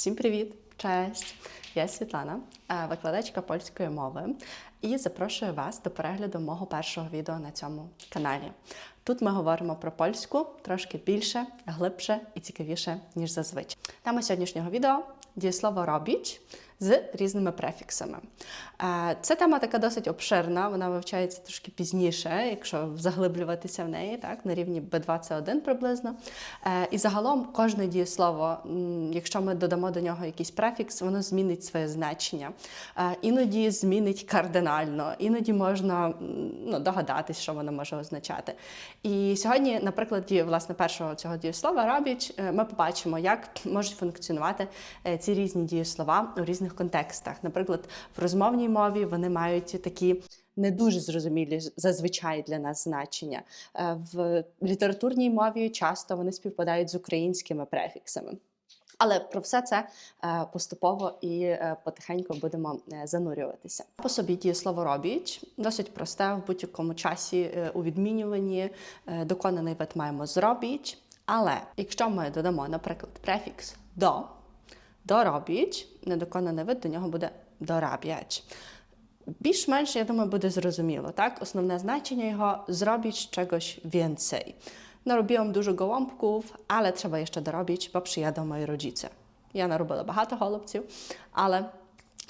Всім привіт! Честь! Я Світлана, е, викладачка польської мови, і запрошую вас до перегляду мого першого відео на цьому каналі. Тут ми говоримо про польську трошки більше, глибше і цікавіше, ніж зазвичай. Тема сьогоднішнього відео дієслово робіть з різними префіксами. Це тема така досить обширна, вона вивчається трошки пізніше, якщо заглиблюватися в неї, так, на рівні B2 це 1 приблизно. Е, І загалом кожне дієслово, якщо ми додамо до нього якийсь префікс, воно змінить своє значення. Е, Іноді змінить кардинально, іноді можна ну, догадатись, що воно може означати. І сьогодні, на прикладі власне першого цього дієслова робіч, е, ми побачимо, як можуть функціонувати ці різні дієслова у різних контекстах. Наприклад, в розмовній мові вони мають такі. Не дуже зрозумілі зазвичай для нас значення. Е, В літературній мові часто вони співпадають з українськими префіксами. Але про все це е, поступово і е, потихеньку будемо занурюватися. По собі дієслово робіть досить просте в будь-якому часі у відмінюванні. Доконаний вид маємо зробіть. Але якщо ми додамо, наприклад, префікс до, доробіть, недоконаний вид до нього буде дораб'ять. Більш-менш, я думаю, буде зрозуміло, так? Основне значення його зробіть czegoś więcej. Narobiłam dużo gołąbków, ale trzeba jeszcze dorobić, bo przyjadą moi rodzice. Я наробила багато голубців, але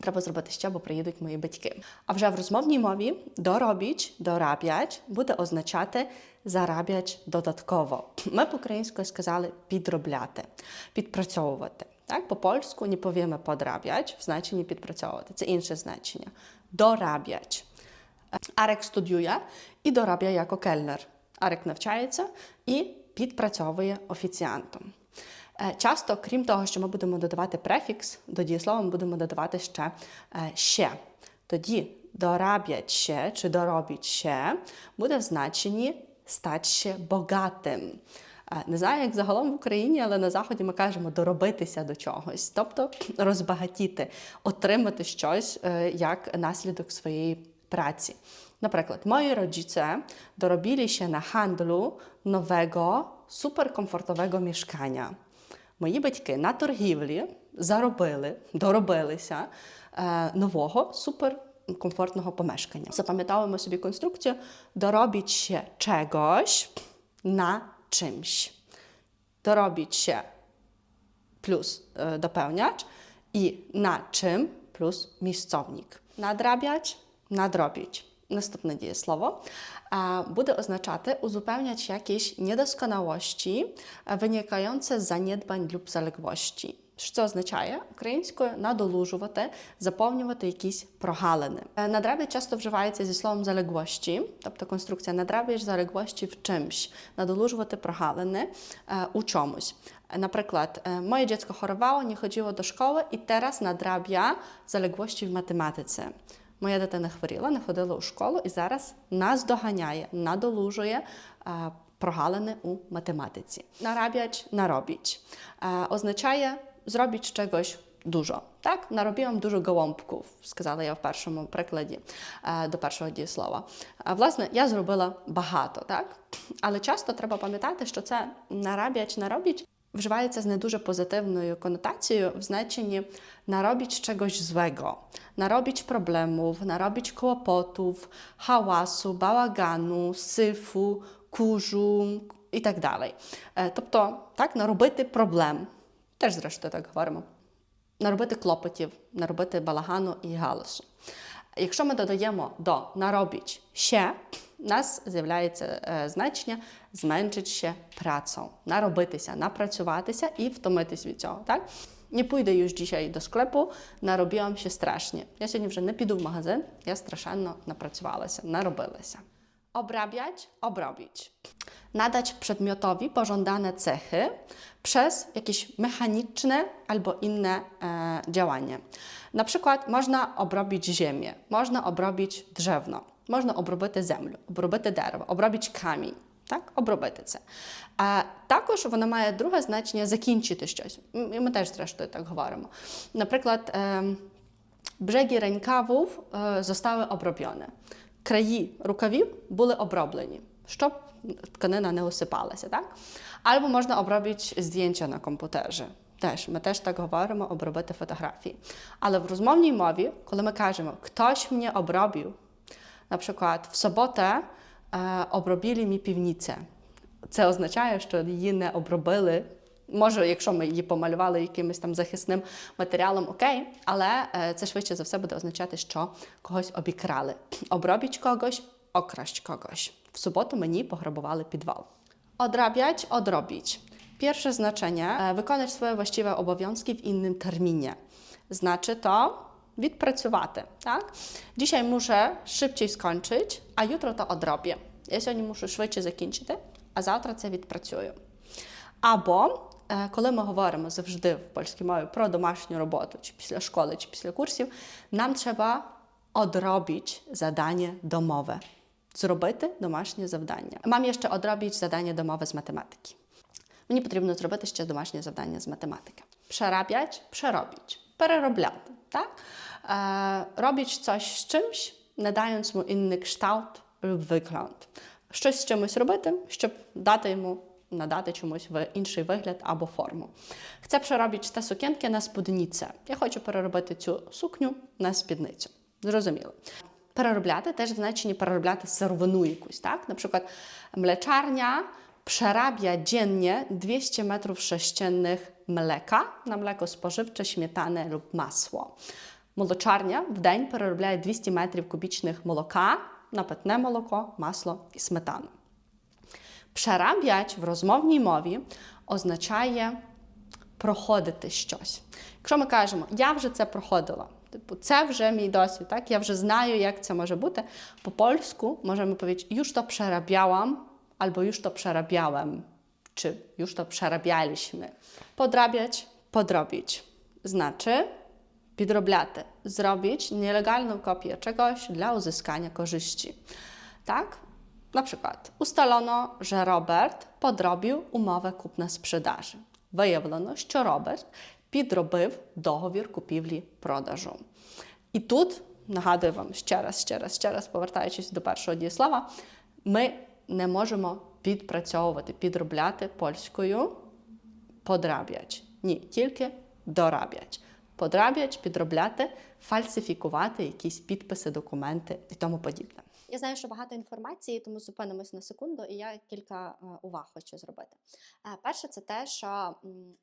треба зробити ще, бо приїдуть мої батьки. А вже в розмовній мові доробіч, дораб'ять буде означати зараб'ять додатково. Ми по-українською сказали підробляти, підпрацьовувати. Так, по-польську не повіємо подраб'ять в значенні підпрацьовувати. Це інше значення. Дораб'ять. Арек студіює і дораб'я як кельнер. Арек навчається і підпрацьовує офіціантом. Е, Часто, крім того, що ми будемо додавати префікс, до дієслова ми будемо додавати ще е, ще. Тоді дораб'ять ще чи доробіть ще буде в значенні стать ще богатим. Не знаю, як загалом в Україні, але на Заході ми кажемо доробитися до чогось, тобто розбагатіти, отримати щось е, як наслідок своєї pracy. Наприклад, moi rodzice dorobili się na handlu nowego, mieszkania. Мої батьки на торгівлі заробили, доробилися е, нового суперкомфортного помешкання. Запам'ятовуємо собі конструкцію дorobić się czegoś na czymś. Dorobić się plus e, dopełniacz i na czym plus miejscownik. Nadrabiać, nadrobić. Наступне дієслово е, буде означати uzupełniać jakieś niedoskonałości е, wynikające z zaniedbań lub zaległości. Що означає українською надолужувати, заповнювати якісь прогалини. Е, часто вживається зі словом залеглості, тобто конструкція надраб'яш залеглості в чимсь, надолужувати прогалини е, у чомусь. Е, Наприклад, моє dziecko chorowało, nie chodziło do szkoły і teraz надраб'я залеглості в математиці. Моя дитина хворіла, не ходила у школу і зараз нас доганяє, надолужує прогалини у математиці. Нараб'яч, наробіть. Е, означає зробіть чогось dużo. Так, наробіłam dużo gołąbków, сказала я в першому прикладі е, до першого дієслова. Е, власне, я зробила багато, так? Але часто треба пам'ятати, що це нараб'яч, наробіть wżywaється з не дуже позитивною конотацією в значенні наробіть чогось зłego, наробіть проблемów, наробіть kłopotów, hałasu, bałaganu, syfu, kurzu і так далі. Е, Тобто, так, наробити проблем. Теж, зрештою, так говоримо. Наробити клопотів, наробити балагану і галасу. Якщо ми додаємо до наробіть ще, у нас з'являється е, значення зменшить ще працю, наробитися, напрацюватися і втомитись від цього. Так? Nie pójdę już dzisiaj do sklepu, narobiłam się strasznie. Ja сьогодні вже не піду в магазин, я страшенно напрацювалася, наробилася. Obrabiać, obrobić. Nadać przedmiotowi pożądane cechy przez jakieś mechaniczne albo inne e, działanie. Na przykład można obrobić ziemię, można obrobić drzewno, można обробити землю, обробити дерево, обробити камінь. Так, обробити це. А також воно має друге значення закінчити щось. М, І ми теж, зрештою, так говоримо. Наприклад, ем, brzegi rękawów e, zostały obrobione. Краї рукавів були оброблені, Щоб тканина не осипалася. Так? Albo można obrobić na komputerze. Теж ми теж так говоримо обробити фотографії. Але в розмовній мові, коли ми кажемо хтось мені обробив, наприклад, в суботу е, обробили мій півніця. Це означає, що її не обробили. Може, якщо ми її помалювали якимось там захисним матеріалом, окей, але е, це швидше за все буде означати, що когось обікрали. Обробіть когось, окрасть когось. В суботу мені пограбували підвал. Odrabiać, odrobić. Znaczenie e, wykonać swoje właściwe obowiązki w innym terminie. Znaczy to відпрацювати. Так? Dzisiaj muszę szybciej skończyć, a jutro to odrobię. Я сьогодні мушу швидше закінчити, а завтра це відпрацюю. Або е, коли ми говоримо завжди в польській мові про домашню роботу, чи після школи, чи після курсів, нам треба odrobić zadanie domowe. Зробити домашнє завдання. Мам я ще odrobić zadanie domowe з математики. Мені потрібно зробити ще домашнє завдання з математики. Przerabiać, przerobić, переробляти. Так? Е, robić coś з чимś, надając mu inny kształt lub wygląd. Щось з чимось робити, щоб дати йому, надати чомусь в інший вигляд або форму. Chcę przerobić te sukienki на спідницę. Я хочу переробити цю сукню на спідницю. Зрозуміло. Переробляти теж в значенні переробляти сировину якусь, так? Наприклад, mleczarnia przerabia dziennie 200 metrów sześciennych mleka na mleko spożywcze, śmietanę lub masło. Молочарня в день переробляє 200 метрів кубічних молока на питне молоко, масло і сметану. Przerabiać в розмовній мові означає проходити щось. Якщо ми кажемо, я вже це проходила, типу, це вже мій досвід, так? я вже знаю, як це може бути. По польську можемо powiedzieć, już to przerabiałam, albo już to przerabiałem, czy już to przerabialiśmy. Podrabiać, podrobić. Znaczy підробляти, зробити nielegalną kopię czegoś dla uzyskania korzyści. Tak? Na przykład ustalono, że Robert podrobił umowę kupna-sprzedaży. Виявлено, що Роберт підробив договір купівлі-продажу. І тут нагадую вам ще раз, ще раз, ще раз, повертаючись до першого дієслова, ми не можемо підпрацьовувати, підробляти польською подраб'ять. Ні, тільки дораб'ять. Подраб'ять, підробляти, фальсифікувати якісь підписи, документи і тому подібне. Я знаю, що багато інформації, тому зупинимось на секунду, і я кілька е, уваг хочу зробити. Е, Перше, це те, що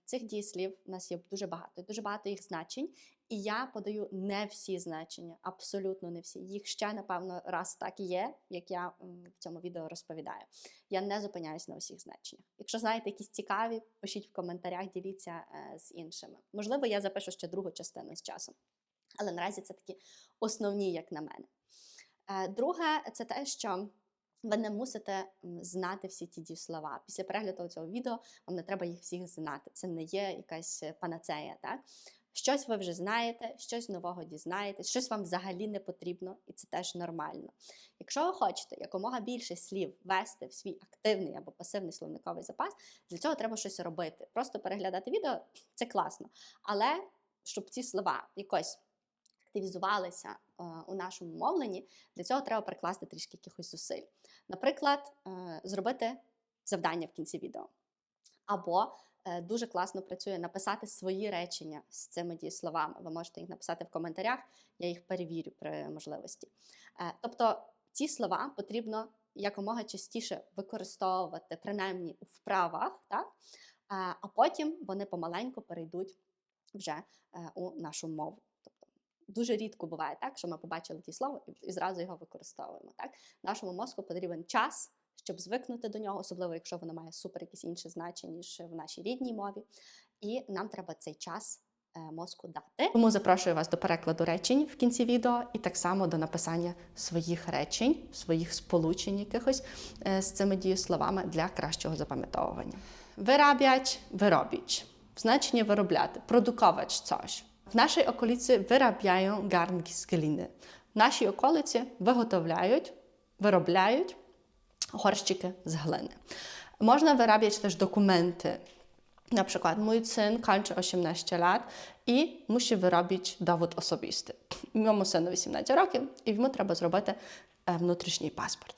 цих дієслів у нас є дуже багато, дуже багато їх значень, і я подаю не всі значення, абсолютно не всі. Їх ще, напевно, раз так є, як я в цьому відео розповідаю. Я не зупиняюсь на усіх значеннях. Якщо знаєте якісь цікаві, пишіть в коментарях, діліться е, з іншими. Можливо, я запишу ще другу частину з часом. Але наразі це такі основні, як на мене. Е, Друге, це те, що ви не мусите знати всі ті дієслова. Після перегляду цього відео вам не треба їх всіх знати. Це не є якась панацея. Так? Щось ви вже знаєте, щось нового дізнаєтесь, щось вам взагалі не потрібно, і це теж нормально. Якщо ви хочете якомога більше слів ввести в свій активний або пасивний словниковий запас, для цього треба щось робити. Просто переглядати відео це класно. Але щоб ці слова якось активізувалися у нашому мовленні, для цього треба прикласти трішки якихось зусиль. Наприклад, е, зробити завдання в кінці відео. Або е, дуже класно працює написати свої речення з цими дієсловами. Ви можете їх написати в коментарях, я їх перевірю при можливості. Е, Тобто ці слова потрібно якомога частіше використовувати, принаймні у вправах, так? Е, а потім вони помаленьку перейдуть вже е, у нашу мову. Дуже рідко буває так, що ми побачили ті слова і, зразу його використовуємо. Так? Нашому мозку потрібен час, щоб звикнути до нього, особливо якщо воно має супер якісь інші значення, ніж в нашій рідній мові. І нам треба цей час е, мозку дати. Тому запрошую вас до перекладу речень в кінці відео і так само до написання своїх речень, своїх сполучень якихось е, з цими дієсловами для кращого запам'ятовування. Wyrabiać, wyrobić. W znaczeniu wyrobiać, produkować coś. W naszej okolicy wyrabiają garnki z gliny. В нашій околиці виготовляють, виробляють горщики з глини. Można wyrabiać też dokumenty. Na przykład mój syn kończy 18 lat i musi wyrobić dowód osobisty. Моєму сину 18 років, і йому треба зробити е, внутрішній паспорт.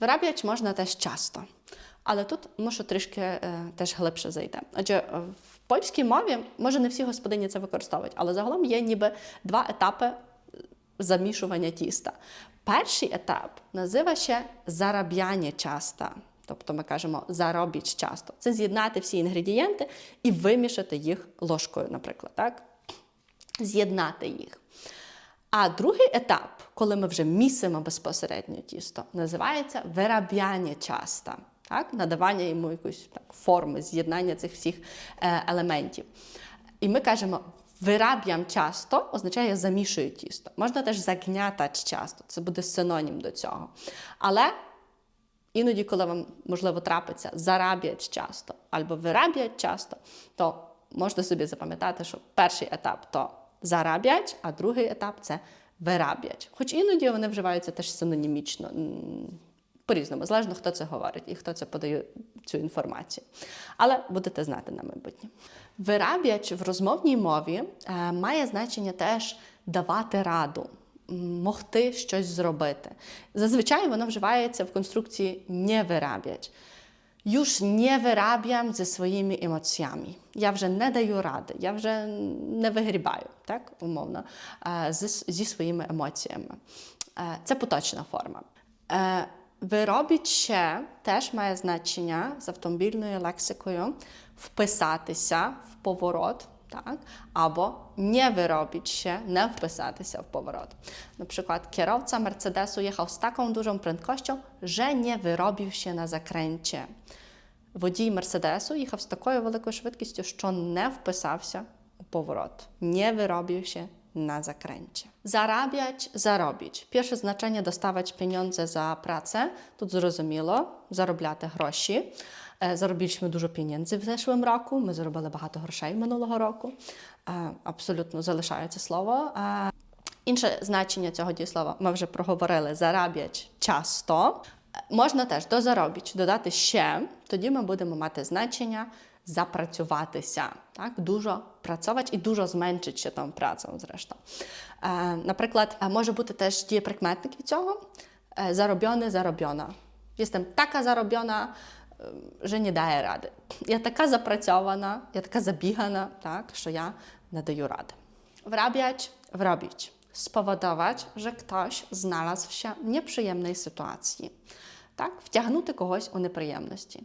Виробляти можна теж часто, але тут мушу трішки е, теж глибше зайти. Отже, е, в польській мові, може, не всі господині це використовують, але загалом є ніби два етапи е, замішування тіста. Перший етап називає ще зараб'яння часта. Тобто ми кажемо заробіть часто. Це з'єднати всі інгредієнти і вимішати їх ложкою, наприклад. Так? З'єднати їх. А другий етап, коли ми вже місимо безпосередньо тісто, називається виробяння часта, так? надавання йому якоїсь так, форми, з'єднання цих всіх е, елементів. І ми кажемо, вираб'ям часто означає замішую тісто. Можна теж загнятач часто, це буде синонім до цього. Але іноді, коли вам, можливо, трапиться зараб'ять часто або вираб'ять часто, то можна собі запам'ятати, що перший етап то зараб'ять, а другий етап це вираб'ять. Хоч іноді вони вживаються теж синонімічно. По-різному, залежно хто це говорить і хто це подає цю інформацію. Але будете знати на майбутнє. Вираб'яч в розмовній мові е, має значення теж давати раду, могти щось зробити. Зазвичай воно вживається в конструкції не вираб'ять. Już nie wyrabiam ze swoimi emocjami. Я вже не даю ради, я вже не вигрібаю, так, умовно, е, зі, зі своїми емоціями. Е, Це поточна форма. Е, Виробіть ще теж має значення з автомобільною лексикою вписатися в поворот, так? Або nie wyrobić się, nie wpisatися w поворот. Na przykład kierowca Mercedesu jechał z taką dużą prędkością, że nie wyrobił się na zakręcie. Водій Мерседесу їхав з такою великою швидкістю, що не вписався у поворот, не wyrobił na zakręcie. Zarabiać, zarobić. Pierwsze znaczenie dostawać pieniądze za pracę. Тут зрозуміло, заробляти гроші. Заробiliśmy dużo pieniędzy в зeszłym roku. Ми заробили багато грошей минулого року. Абсолютно залишається слово. Е, Інше значення цього дієслова ми вже проговорили зараб'ять часто. Можна теж до заробіч додати ще, тоді ми будемо мати значення запрацюватися. Так? Дуже працювати і дуже зменшити ще там працю, зрештою. Е, наприклад, е, може бути теж дієприкметник від цього. Е, зароbiony, зароbiona. Jestem taka zarobiona, е, że nie daję rady. Я така запрацьована, я така забігана, так, що я не даю ради. Wrabiać, wrobić. Spowodować, że ktoś znalazł się w nieprzyjemnej sytuacji. Tak? Wciągnąć kogoś u nieprzyjemności.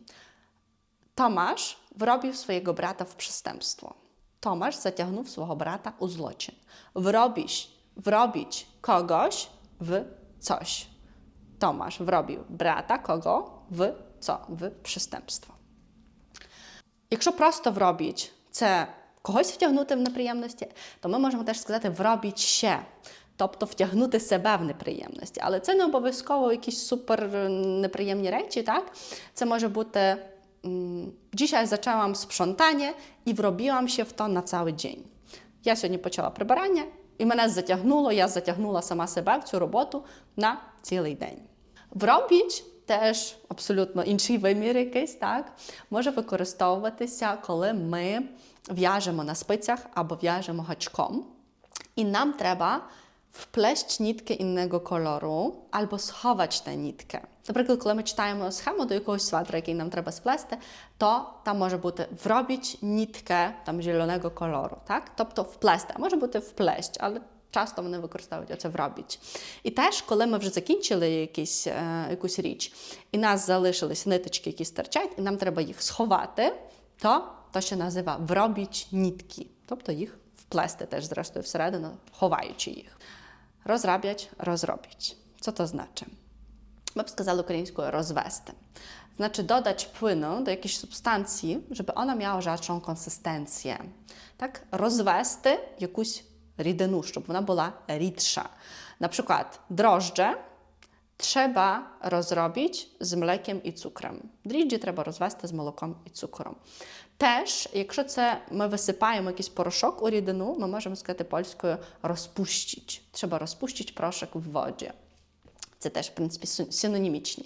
Tomasz wrobił swojego brata w przestępstwo. Tomasz zaciągnął swojego brata u zloczyn. Wrobić, wrobić kogoś w coś. Tomasz wrobił brata kogo w co? W przestępstwo. Якщо просто вробіть це когось втягнути в неприємності, то ми можемо теж сказати вробіть ще. Тобто втягнути себе в неприємності. Але це не обов'язково якісь супер неприємні речі, так? Це може бути м, dzisiaj zaczęłam sprzątanie і вробіłam się в то на цілий день. Я сьогодні почала прибирання, і мене затягнуло, я затягнула сама себе в цю роботу на цілий день. Вробіч теж абсолютно інший вимір якийсь, так, може використовуватися, коли ми в'яжемо на спицях або в'яжемо гачком. І нам треба вплеść nitkę innego koloru albo schować tę nitkę. Наприклад, коли ми читаємо схему до якогось сватра, який нам треба сплести, то там може бути вробіть нітkę там зеленого кольору, так? Тобто вплести, а може бути вплесть, але часто вони використовують оце вробіть. І теж, коли ми вже закінчили якісь, е, якусь річ, і нас залишились ниточки, які стирчать, і нам треба їх сховати, то то ще назива вробіть нітки, тобто їх вплести теж, зрештою, всередину, ховаючи їх. Розраб'ять, розробіть. Co to znaczy? Ми б сказали українською розвести. Znaczy dodać płynu do jakiejś substancji, żeby ona miała rzadszą konsystencję. Tak? Rozwести якусь рідину, щоб вона була рідша. Na przykład drożdże trzeba rozrobić z mlekiem i cukrem. Дріжджі треба розвести з молоком і цукром. Теж, якщо це ми висипаємо якийсь порошок у рідину, ми можемо сказати польською розпущить. Треба розпущити порошок в воді. Це теж, в принципі, син- синонімічні.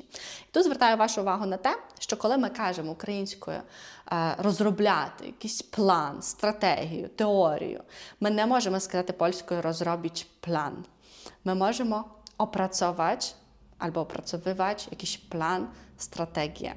І тут звертаю вашу увагу на те, що коли ми кажемо українською е, розробляти якийсь план, стратегію, теорію, ми не можемо сказати польською розробіть план. Ми можемо опрацьовувати або опрацьовувати якийсь план, стратегію.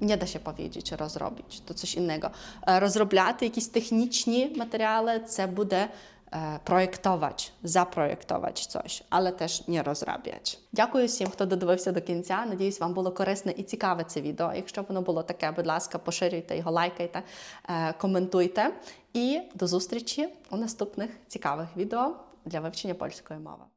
Nie da się powiedzieć rozrobić, to coś innego. Rozробляти якісь технічні матеріали, це буде е, проєктувати, запроєктувати щось, але теж не розробляти. Дякую всім, хто додивився до кінця. Надіюсь, вам було корисне і цікаве це відео. Якщо воно було таке, будь ласка, поширюйте його, лайкайте, е, коментуйте. І до зустрічі у наступних цікавих відео для вивчення польської мови.